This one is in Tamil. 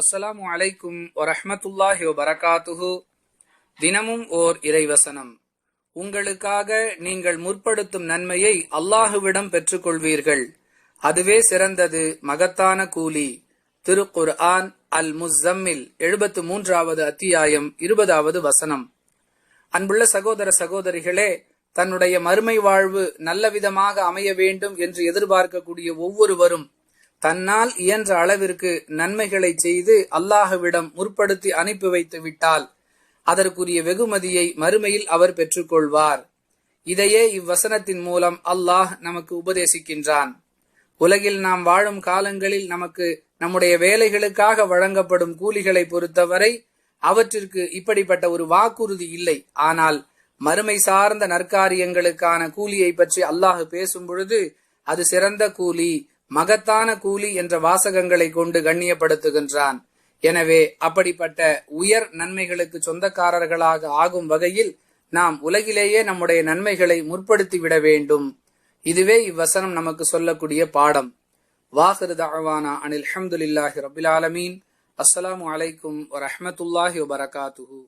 அஸ்ஸலாமு அலைக்கும் வரஹமத்துல்லாஹி வரகாத்துஹு தினமும் ஓர் இறைவசனம். உங்களுக்காக நீங்கள் முற்படுத்தும் நன்மையை அல்லாஹுவிடம் பெற்றுக்கொள்வீர்கள். அதுவே சிறந்தது மகத்தான கூலி. திருக்குர் ஆன் அல் முஸ்ஸம்மில் எழுபத்து மூன்றாவது அத்தியாயம் இருபதாவது வசனம். அன்புள்ள சகோதர சகோதரிகளே தன்னுடைய மறுமை வாழ்வு நல்ல விதமாக அமைய வேண்டும் என்று எதிர்பார்க்கக்கூடிய ஒவ்வொருவரும் தன்னால் இயன்ற அளவிற்கு நன்மைகளை செய்து அல்லாஹுவிடம் முற்படுத்தி அனுப்பி வைத்து விட்டால் அதற்குரிய வெகுமதியை மறுமையில் அவர் பெற்றுக்கொள்வார். இதையே இவ்வசனத்தின் மூலம் அல்லாஹ் நமக்கு உபதேசிக்கின்றான். உலகில் நாம் வாழும் காலங்களில் நமக்கு நம்முடைய வேலைகளுக்காக வழங்கப்படும் கூலிகளை பொறுத்தவரை அவற்றிற்கு இப்படிப்பட்ட ஒரு வாக்குறுதி இல்லை. ஆனால் மறுமை சார்ந்த நற்காரியங்களுக்கான கூலியை பற்றி அல்லாஹ் பேசும் பொழுது அது சிறந்த கூலி. மகத்தான கூலி என்ற வாசகங்களை கொண்டு கண்ணியப்படுத்துகின்றான். எனவே அப்படிப்பட்ட உயர் நன்மைகளுக்கு சொந்தக்காரர்களாக ஆகும் வகையில் நாம் உலகிலேயே நம்முடைய நன்மைகளை முற்படுத்தி விட வேண்டும். இதுவே இவ்வசனம் நமக்கு சொல்லக்கூடிய பாடம். வாஹரு தாவானா அனில் அஹமதுல்லாஹி ரபில் ஆலமீன். அஸ்ஸலாமு அலைக்கும் வரமத்துல்லாஹி வபரகாத்துஹு.